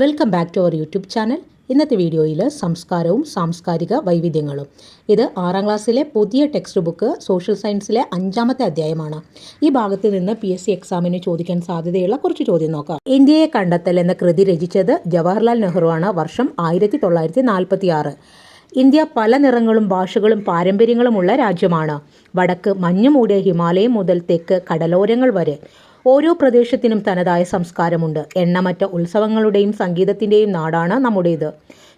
Welcome back to our YouTube channel ഇന്നത്തെ വീഡിയോയിൽ സംസ്കാരവും സാംസ്കാരിക വൈവിധ്യങ്ങളും. ഇത് ആറാം ക്ലാസ്സിലെ പുതിയ ടെക്സ്റ്റ് ബുക്ക് സോഷ്യൽ സയൻസിലെ അഞ്ചാമത്തെ അധ്യായമാണ്. ഈ ഭാഗത്ത് നിന്ന് പി എസ് സി എക്സാമിന് ചോദിക്കാൻ സാധ്യതയുള്ള കുറച്ച് ചോദ്യം നോക്കാം. ഇന്ത്യയെ കണ്ടെത്തൽ എന്ന കൃതി രചിച്ചത് ജവഹർലാൽ നെഹ്റു ആണ് വർഷം ആയിരത്തി തൊള്ളായിരത്തി നാൽപ്പത്തി ആറ് ഇന്ത്യ പല നിറങ്ങളും ഭാഷകളും പാരമ്പര്യങ്ങളുമുള്ള രാജ്യമാണ്. വടക്ക് മഞ്ഞു മൂടിയ ഹിമാലയം മുതൽ തെക്ക് കടലോരങ്ങൾ വരെ. ഓരോ പ്രദേശത്തിനും തനതായ സംസ്കാരമുണ്ട്. എണ്ണമറ്റ ഉത്സവങ്ങളുടെയും സംഗീതത്തിന്റെയും നാടാണ് നമ്മുടേത്.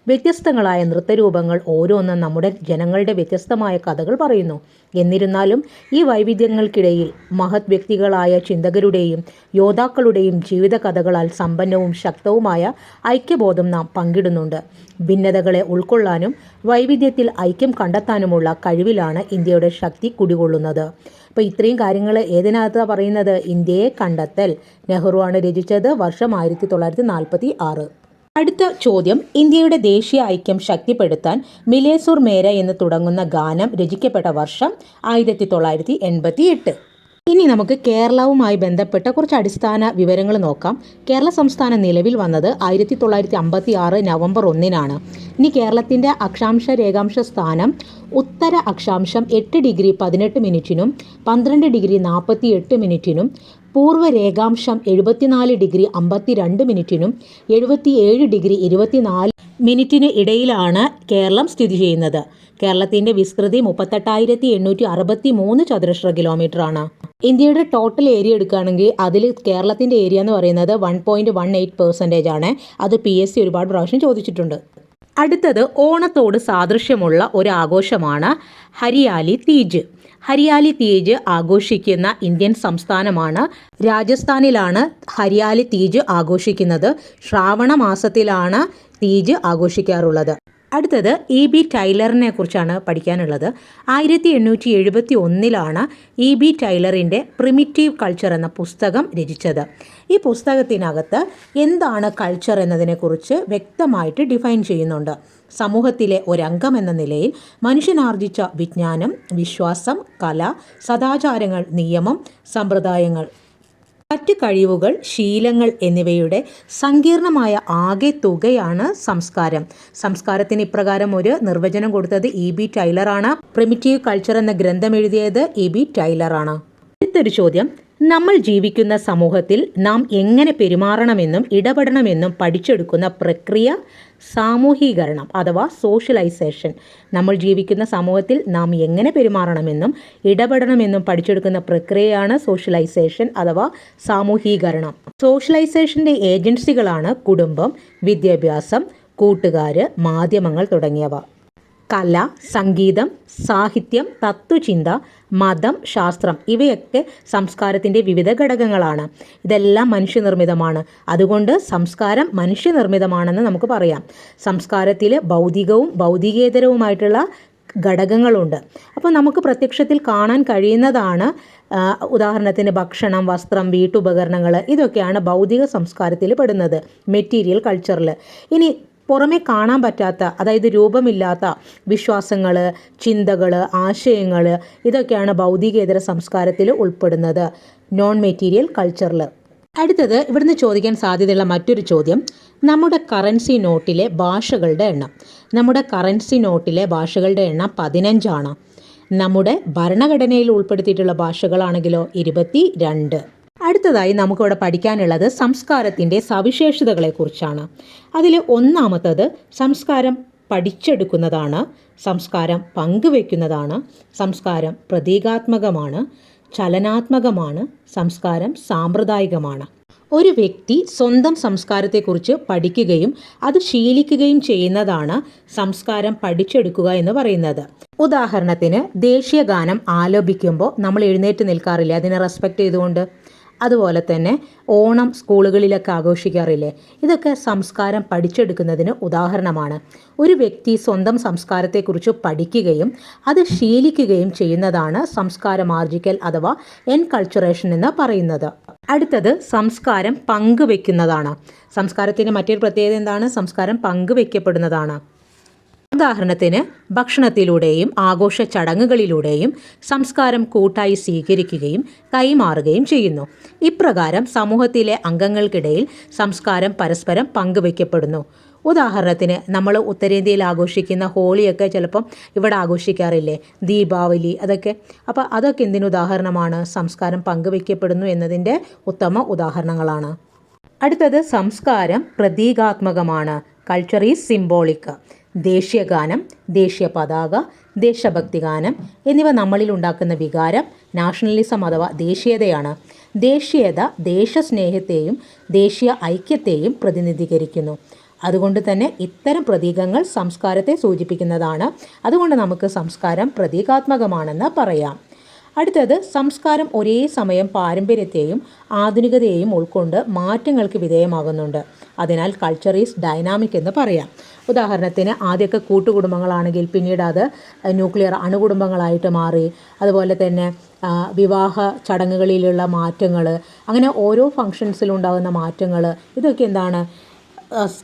വ്യത്യസ്തങ്ങളായ നൃത്തരൂപങ്ങൾ ഓരോന്നും നമ്മുടെ ജനങ്ങളുടെ വ്യത്യസ്തമായ കഥകൾ പറയുന്നു. എന്നിരുന്നാലും ഈ വൈവിധ്യങ്ങൾക്കിടയിൽ മഹത് വ്യക്തികളായ ചിന്തകരുടെയും യോദ്ധാക്കളുടെയും ജീവിത കഥകളാൽ സമ്പന്നവും ശക്തവുമായ ഐക്യബോധം നാം പങ്കിടുന്നുണ്ട്. ഭിന്നതകളെ ഉൾക്കൊള്ളാനും വൈവിധ്യത്തിൽ ഐക്യം കണ്ടെത്താനുമുള്ള കഴിവിലാണ് ഇന്ത്യയുടെ ശക്തി കുടികൊള്ളുന്നത്. അപ്പോൾ ഇത്രയും കാര്യങ്ങൾ ഏതിനകത്താണ് പറയുന്നത്? ഇന്ത്യയെ കണ്ടെത്തൽ. ആണ് രചിച്ചത് വർഷം ആയിരത്തി തൊള്ളായിരത്തി നാൽപ്പത്തി ആറ് അടുത്ത ചോദ്യം. ഇന്ത്യയുടെ ദേശീയ ഐക്യം ശക്തിപ്പെടുത്താൻ മിലേസൂർ മേര എന്ന് തുടങ്ങുന്ന ഗാനം രചിക്കപ്പെട്ട വർഷം ആയിരത്തി തൊള്ളായിരത്തി എൺപത്തി എട്ട് ഇനി നമുക്ക് കേരളവുമായി ബന്ധപ്പെട്ട കുറച്ച് അടിസ്ഥാന വിവരങ്ങൾ നോക്കാം. കേരള സംസ്ഥാനം നിലവിൽ വന്നത് ആയിരത്തി തൊള്ളായിരത്തി അമ്പത്തി ആറ് നവംബർ ഒന്നിനാണ്. ഇനി കേരളത്തിന്റെ അക്ഷാംശ രേഖാംശ സ്ഥാനം ഉത്തര അക്ഷാംശം എട്ട് ഡിഗ്രി പതിനെട്ട് മിനിറ്റിനും പന്ത്രണ്ട് ഡിഗ്രി നാൽപ്പത്തി എട്ട് മിനിറ്റിനും പൂർവ രേഖാംശം എഴുപത്തിനാല് ഡിഗ്രി അമ്പത്തിരണ്ട് മിനിറ്റിനും എഴുപത്തിയേഴ് ഡിഗ്രി ഇരുപത്തിനാല് മിനിറ്റിന് ഇടയിലാണ് കേരളം സ്ഥിതി ചെയ്യുന്നത്. കേരളത്തിന്റെ വിസ്തൃതി മുപ്പത്തെട്ടായിരത്തി എണ്ണൂറ്റി അറുപത്തി മൂന്ന് ചതുരശ്ര കിലോമീറ്ററാണ്. ഇന്ത്യയുടെ ടോട്ടൽ ഏരിയ എടുക്കുകയാണെങ്കിൽ അതിൽ കേരളത്തിന്റെ ഏരിയ എന്ന് പറയുന്നത് one point one eight percentage ആണ്. അത് പി എസ് സി ഒരുപാട് പ്രാവശ്യം ചോദിച്ചിട്ടുണ്ട്. അടുത്തത് ഓണത്തോട് സാദൃശ്യമുള്ള ഒരു ആഘോഷമാണ് ഹരിയാലി തീജ്. ഹരിയാലി തീജ് ആഘോഷിക്കുന്ന ഇന്ത്യൻ സംസ്ഥാനമാണ് രാജസ്ഥാനിലാണ് ഹരിയാലി തീജ് ആഘോഷിക്കുന്നത്. ശ്രാവണ മാസത്തിലാണ് തീജ് ആഘോഷിക്കാറുള്ളത്. അടുത്തത് ഇ ബി ടൈലറിനെ കുറിച്ചാണ് പഠിക്കാനുള്ളത്. ആയിരത്തി എണ്ണൂറ്റി എഴുപത്തി ഒന്നിലാണ് ഇ ബി ടൈലറിന്റെ പ്രിമിറ്റീവ് കൾച്ചർ എന്ന പുസ്തകം രചിച്ചത്. ഈ പുസ്തകത്തിനകത്ത് എന്താണ് കൾച്ചർ എന്നതിനെക്കുറിച്ച് വ്യക്തമായിട്ട് ഡിഫൈൻ ചെയ്യുന്നുണ്ട്. സമൂഹത്തിലെ ഒരംഗം എന്ന നിലയിൽ മനുഷ്യനാർജിച്ച വിജ്ഞാനം വിശ്വാസം കല സദാചാരങ്ങൾ നിയമം സമ്പ്രദായങ്ങൾ മറ്റ് കഴിവുകൾ ശീലങ്ങൾ എന്നിവയുടെ സങ്കീർണമായ ആകെ തുകയാണ് സംസ്കാരം. സംസ്കാരത്തിന് ഇപ്രകാരം ഒരു നിർവചനം കൊടുത്തത് ഇ ബി ടൈലറാണ് പ്രിമിറ്റീവ് കൾച്ചർ എന്ന ഗ്രന്ഥം എഴുതിയത് ഇ ബി ടൈലറാണ് അടുത്തൊരു ചോദ്യം. നമ്മൾ ജീവിക്കുന്ന സമൂഹത്തിൽ നാം എങ്ങനെ പെരുമാറണമെന്നും ഇടപെടണമെന്നും പഠിച്ചെടുക്കുന്ന പ്രക്രിയ സാമൂഹീകരണം അഥവാ സോഷ്യലൈസേഷൻ. നമ്മൾ ജീവിക്കുന്ന സമൂഹത്തിൽ നാം എങ്ങനെ പെരുമാറണമെന്നും ഇടപെടണമെന്നും പഠിച്ചെടുക്കുന്ന പ്രക്രിയയാണ് സോഷ്യലൈസേഷൻ അഥവാ സാമൂഹീകരണം. സോഷ്യലൈസേഷന്റെ ഏജൻസികളാണ് കുടുംബം വിദ്യാഭ്യാസം കൂട്ടുകാർ മാധ്യമങ്ങൾ തുടങ്ങിയവ. കല സംഗീതം സാഹിത്യം തത്വചിന്ത മതം ശാസ്ത്രം ഇവയൊക്കെ സംസ്കാരത്തിന്റെ വിവിധ ഘടകങ്ങളാണ്. ഇതെല്ലാം മനുഷ്യനിർമ്മിതമാണ്. അതുകൊണ്ട് സംസ്കാരം മനുഷ്യനിർമ്മിതമാണെന്ന് നമുക്ക് പറയാം. സംസ്കാരത്തിൽ ഭൗതികവും ഭൗതികേതരവുമായിട്ടുള്ള ഘടകങ്ങളുണ്ട്. അപ്പോൾ നമുക്ക് പ്രത്യക്ഷത്തിൽ കാണാൻ കഴിയുന്നതാണ് ഉദാഹരണത്തിന് ഭക്ഷണം വസ്ത്രം വീട്ടുപകരണങ്ങൾ ഇതൊക്കെയാണ് ഭൗതിക സംസ്കാരത്തിൽ പെടുന്നത് മെറ്റീരിയൽ കൾച്ചറിൽ ഇനി പുറമെ കാണാൻ പറ്റാത്ത അതായത് രൂപമില്ലാത്ത വിശ്വാസങ്ങൾ ചിന്തകൾ ആശയങ്ങൾ ഇതൊക്കെയാണ് ഭൗതികേതര സംസ്കാരത്തിൽ ഉൾപ്പെടുന്നത്. നോൺ മെറ്റീരിയൽ കൾച്ചറിൽ അടുത്തത് ഇവിടുന്ന് ചോദിക്കാൻ സാധ്യതയുള്ള മറ്റൊരു ചോദ്യം. നമ്മുടെ കറൻസി നോട്ടിലെ ഭാഷകളുടെ എണ്ണം. നമ്മുടെ കറൻസി നോട്ടിലെ ഭാഷകളുടെ എണ്ണം പതിനഞ്ചാണ്. നമ്മുടെ ഭരണഘടനയിൽ ഉൾപ്പെടുത്തിയിട്ടുള്ള ഭാഷകളാണെങ്കിലോ ഇരുപത്തി രണ്ട് അടുത്തതായി നമുക്കിവിടെ പഠിക്കാനുള്ളത് സംസ്കാരത്തിന്റെ സവിശേഷതകളെക്കുറിച്ചാണ്. അതിൽ ഒന്നാമത്തത് സംസ്കാരം പഠിച്ചെടുക്കുന്നതാണ് സംസ്കാരം പങ്കുവെക്കുന്നതാണ് സംസ്കാരം പ്രതീകാത്മകമാണ് ചലനാത്മകമാണ് സംസ്കാരം സാമ്പ്രദായികമാണ്. ഒരു വ്യക്തി സ്വന്തം സംസ്കാരത്തെക്കുറിച്ച് പഠിക്കുകയും അത് ശീലിക്കുകയും ചെയ്യുന്നതാണ് സംസ്കാരം പഠിച്ചെടുക്കുക എന്ന് പറയുന്നത്. ഉദാഹരണത്തിന് ദേശീയ ഗാനം ആലോപിക്കുമ്പോൾ നമ്മൾ എഴുന്നേറ്റ് നിൽക്കാറില്ല? അതിനെ റെസ്പെക്റ്റ് ചെയ്തുകൊണ്ട്? അതുപോലെ തന്നെ ഓണം സ്കൂളുകളിലൊക്കെ ആഘോഷിക്കാറില്ലേ? ഇതൊക്കെ സംസ്കാരം പഠിച്ചെടുക്കുന്നതിന് ഉദാഹരണമാണ്. ഒരു വ്യക്തി സ്വന്തം സംസ്കാരത്തെക്കുറിച്ച് പഠിക്കുകയും അത് ശീലിക്കുകയും ചെയ്യുന്നതാണ് സംസ്കാരമാർജിക്കൽ അഥവാ എൻ കൾച്ചറേഷൻ എന്ന് പറയുന്നത്. അടുത്തത് സംസ്കാരം പങ്കുവെക്കുന്നതാണ്. സംസ്കാരത്തിന്റെ മറ്റൊരു പ്രത്യേകത എന്താണ്? സംസ്കാരം പങ്കുവെക്കപ്പെടുന്നതാണ്. ഉദാഹരണത്തിന് ഭക്ഷണത്തിലൂടെയും ആഘോഷ ചടങ്ങുകളിലൂടെയും സംസ്കാരം കൂട്ടായി സ്വീകരിക്കുകയും കൈമാറുകയും ചെയ്യുന്നു. ഇപ്രകാരം സമൂഹത്തിലെ അംഗങ്ങൾക്കിടയിൽ സംസ്കാരം പരസ്പരം പങ്കുവയ്ക്കപ്പെടുന്നു. ഉദാഹരണത്തിന് നമ്മൾ ഉത്തരേന്ത്യയിൽ ആഘോഷിക്കുന്ന ഹോളിയൊക്കെ ചിലപ്പം ഇവിടെ ആഘോഷിക്കാറില്ലേ? ദീപാവലി അതൊക്കെ. അപ്പോൾ അതൊക്കെ എന്തിനു ഉദാഹരണമാണ്? സംസ്കാരം പങ്കുവയ്ക്കപ്പെടുന്നു എന്നതിന്റെ ഉത്തമ ഉദാഹരണങ്ങളാണ്. അടുത്തത് സംസ്കാരം പ്രതീകാത്മകമാണ്. കൾച്ചർ ഈസ് സിംബോളിക് ദേശീയഗാനം ദേശീയ പതാക ദേശഭക്തി ഗാനം എന്നിവ നമ്മളിൽ ഉണ്ടാക്കുന്ന വികാരം നാഷണലിസം അഥവാ ദേശീയതയാണ്. ദേശീയത ദേശസ്നേഹത്തെയും ദേശീയ ഐക്യത്തെയും പ്രതിനിധീകരിക്കുന്നു. അതുകൊണ്ട് തന്നെ ഇത്തരം പ്രതീകങ്ങൾ സംസ്കാരത്തെ സൂചിപ്പിക്കുന്നതാണ്. അതുകൊണ്ട് നമുക്ക് സംസ്കാരം പ്രതീകാത്മകമാണെന്ന് പറയാം. അടുത്തത് സംസ്കാരം ഒരേ സമയം പാരമ്പര്യത്തെയും ആധുനികതയെയും ഉൾക്കൊണ്ട് മാറ്റങ്ങൾക്ക് വിധേയമാകുന്നുണ്ട്. അതിനാൽ കൾച്ചർ ഈസ് ഡൈനാമിക് എന്ന് പറയാം. ഉദാഹരണത്തിന് ആദ്യമൊക്കെ കൂട്ടുകുടുംബങ്ങളാണെങ്കിൽ പിന്നീട് അത് ന്യൂക്ലിയർ അണുകുടുംബങ്ങളായിട്ട് മാറി അതുപോലെ തന്നെ വിവാഹ ചടങ്ങുകളിലുള്ള മാറ്റങ്ങൾ അങ്ങനെ ഓരോ ഫങ്ഷൻസിലുണ്ടാകുന്ന മാറ്റങ്ങൾ ഇതൊക്കെ എന്താണ്?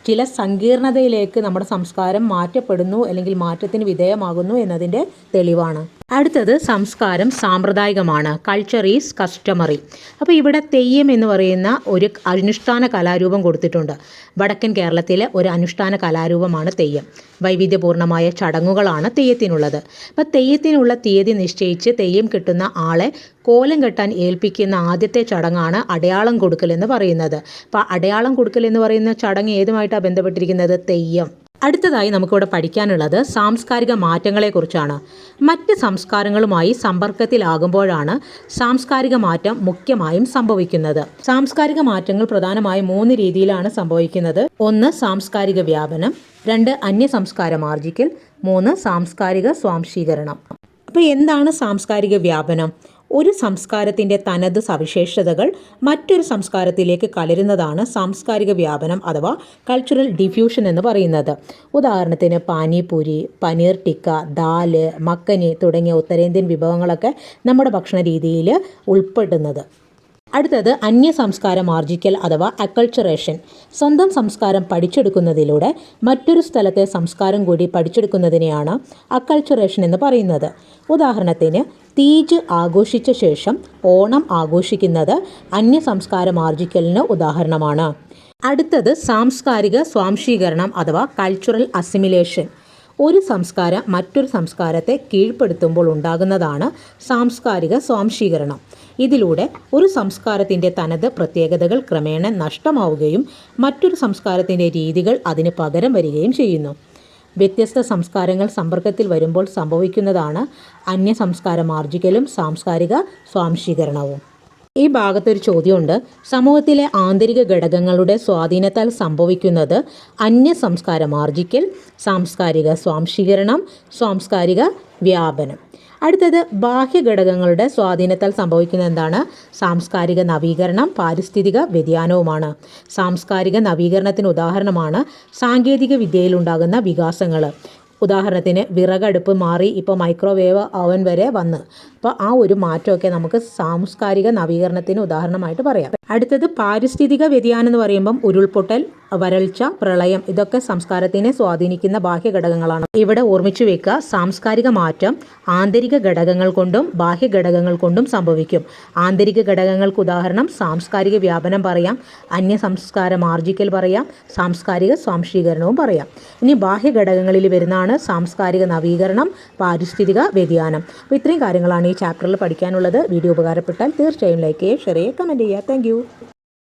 ചില സങ്കീർണതയിലേക്ക് നമ്മുടെ സംസ്കാരം മാറ്റപ്പെടുന്നു അല്ലെങ്കിൽ മാറ്റത്തിന് വിധേയമാകുന്നു എന്നതിന്റെ തെളിവാണ്. അടുത്തത് സംസ്കാരം സാമ്പ്രദായികമാണ്. കൾച്ചർ ഈസ് കസ്റ്റമറി അപ്പോൾ ഇവിടെ തെയ്യം എന്ന് പറയുന്ന ഒരു അനുഷ്ഠാന കലാരൂപം കൊടുത്തിട്ടുണ്ട്. വടക്കൻ കേരളത്തിലെ ഒരു അനുഷ്ഠാന കലാരൂപമാണ് തെയ്യം. വൈവിധ്യപൂർണമായ ചടങ്ങുകളാണ് തെയ്യത്തിനുള്ളത്. അപ്പോൾ തെയ്യത്തിനുള്ള തീയതി നിശ്ചയിച്ച് തെയ്യം കിട്ടുന്ന ആളെ കോലം കെട്ടാൻ ഏൽപ്പിക്കുന്ന ആദ്യത്തെ ചടങ്ങാണ് അടയാളം കൊടുക്കൽ എന്ന് പറയുന്നത്. അപ്പോൾ അടയാളം കൊടുക്കൽ എന്ന് പറയുന്ന ചടങ്ങ് ഏതുമായിട്ടാണ് ബന്ധപ്പെട്ടിരിക്കുന്നത്? തെയ്യം. അടുത്തതായി നമുക്കിവിടെ പഠിക്കാനുള്ളത് സാംസ്കാരിക മാറ്റങ്ങളെക്കുറിച്ചാണ് മറ്റ് സംസ്കാരങ്ങളുമായി സമ്പർക്കത്തിലാകുമ്പോഴാണ് സാംസ്കാരിക മാറ്റം മുഖ്യമായും സംഭവിക്കുന്നത്. സാംസ്കാരിക മാറ്റങ്ങൾ പ്രധാനമായും മൂന്ന് രീതിയിലാണ് സംഭവിക്കുന്നത്. ഒന്ന് സാംസ്കാരിക വ്യാപനം. രണ്ട് അന്യ സംസ്കാരം ആർജിക്കൽ. മൂന്ന് സാംസ്കാരിക സ്വാംശീകരണം. അപ്പോൾ എന്താണ് സാംസ്കാരിക വ്യാപനം? ഒരു സംസ്കാരത്തിന്റെ തനത് സവിശേഷതകൾ മറ്റൊരു സംസ്കാരത്തിലേക്ക് കലരുന്നതാണ് സാംസ്കാരിക വ്യാപനം അഥവാ കൾച്ചറൽ ഡിഫ്യൂഷൻ എന്ന് പറയുന്നത്. ഉദാഹരണത്തിന് പാനിപൂരി പനീർ ടിക്ക ദാൽ മക്കനി തുടങ്ങിയ ഉത്തരേന്ത്യൻ വിഭവങ്ങളൊക്കെ നമ്മുടെ ഭക്ഷണ രീതിയിൽ ഉൾപ്പെടുന്നത്. അടുത്തത് അന്യ സംസ്കാരം ആർജിക്കൽ അഥവാ അക്കൾച്ചറേഷൻ സ്വന്തം സംസ്കാരം പഠിച്ചെടുക്കുന്നതിലൂടെ മറ്റൊരു സ്ഥലത്തെ സംസ്കാരം കൂടി പഠിച്ചെടുക്കുന്നതിനെയാണ് അക്കൾച്ചറേഷൻ എന്ന് പറയുന്നത്. ഉദാഹരണത്തിന് തീജ് ആഘോഷിച്ച ശേഷം ഓണം ആഘോഷിക്കുന്നത് അന്യ സംസ്കാരം ആർജിക്കലിന് ഉദാഹരണമാണ്. അടുത്തത് സാംസ്കാരിക സ്വാംശീകരണം അഥവാ കൾച്ചറൽ അസിമിലേഷൻ ഒരു സംസ്കാരം മറ്റൊരു സംസ്കാരത്തെ കീഴ്പ്പെടുത്തുമ്പോൾ ഉണ്ടാകുന്നതാണ് സാംസ്കാരിക സ്വാംശീകരണം. ഇതിലൂടെ ഒരു സംസ്കാരത്തിന്റെ തനത് പ്രത്യേകതകൾ ക്രമേണ നഷ്ടമാവുകയും മറ്റൊരു സംസ്കാരത്തിന്റെ രീതികൾ അതിന് പകരം വരികയും ചെയ്യുന്നു. വ്യത്യസ്ത സംസ്കാരങ്ങൾ സമ്പർക്കത്തിൽ വരുമ്പോൾ സംഭവിക്കുന്നതാണ് അന്യ സംസ്കാരമാർജിക്കലും സാംസ്കാരിക സ്വാംശീകരണവും. ഈ ഭാഗത്തൊരു ചോദ്യമുണ്ട്. സമൂഹത്തിലെ ആന്തരിക ഘടകങ്ങളുടെ സ്വാധീനത്താൽ സംഭവിക്കുന്നത് അന്യ സംസ്കാരമാർജിക്കൽ സാംസ്കാരിക സ്വാംശീകരണം സാംസ്കാരിക വ്യാപനം. അടുത്തത് ബാഹ്യഘടകങ്ങളുടെ സ്വാധീനത്താൽ സംഭവിക്കുന്ന എന്താണ്? സാംസ്കാരിക നവീകരണം പാരിസ്ഥിതിക വ്യതിയാനവുമാണ്. സാംസ്കാരിക നവീകരണത്തിന് ഉദാഹരണമാണ് സാങ്കേതിക വിദ്യയിലുണ്ടാകുന്ന വികാസങ്ങൾ ഉദാഹരണത്തിന് വിറകടുപ്പ് മാറി ഇപ്പോൾ മൈക്രോവേവ് അവൻ വരെ വന്ന്. അപ്പോൾ ആ ഒരു മാറ്റമൊക്കെ നമുക്ക് സാംസ്കാരിക നവീകരണത്തിന് ഉദാഹരണമായിട്ട് പറയാം. അടുത്തത് പാരിസ്ഥിതിക വ്യതിയാനം എന്ന് പറയുമ്പം ഉരുൾപൊട്ടൽ വരൾച്ച പ്രളയം ഇതൊക്കെ സംസ്കാരത്തിനെ സ്വാധീനിക്കുന്ന ബാഹ്യ ഘടകങ്ങളാണ് ഇവിടെ ഓർമ്മിച്ചു വെക്കുക സാംസ്കാരിക മാറ്റം ആന്തരിക ഘടകങ്ങൾ കൊണ്ടും ബാഹ്യ ഘടകങ്ങൾ കൊണ്ടും സംഭവിക്കും. ആന്തരിക ഘടകങ്ങൾക്ക് ഉദാഹരണം സാംസ്കാരിക വ്യാപനം പറയാം അന്യ സംസ്കാരം ആർജിക്കൽ പറയാം സാംസ്കാരിക സ്വാംശീകരണവും പറയാം. ഇനി ബാഹ്യ ഘടകങ്ങളിൽ വരുന്നതാണ് സാംസ്കാരിക നവീകരണം പാരിസ്ഥിതിക വ്യതിയാനം. അപ്പോൾ ഇത്രയും കാര്യങ്ങളാണ് ഈ ചാപ്റ്ററിൽ പഠിക്കാനുള്ളത്. വീഡിയോ ഉപകാരപ്പെട്ടാൽ തീർച്ചയായും ലൈക്ക് ചെയ്യുക ഷെയർ ചെയ്യുക കമന്റ് ചെയ്യുക. താങ്ക്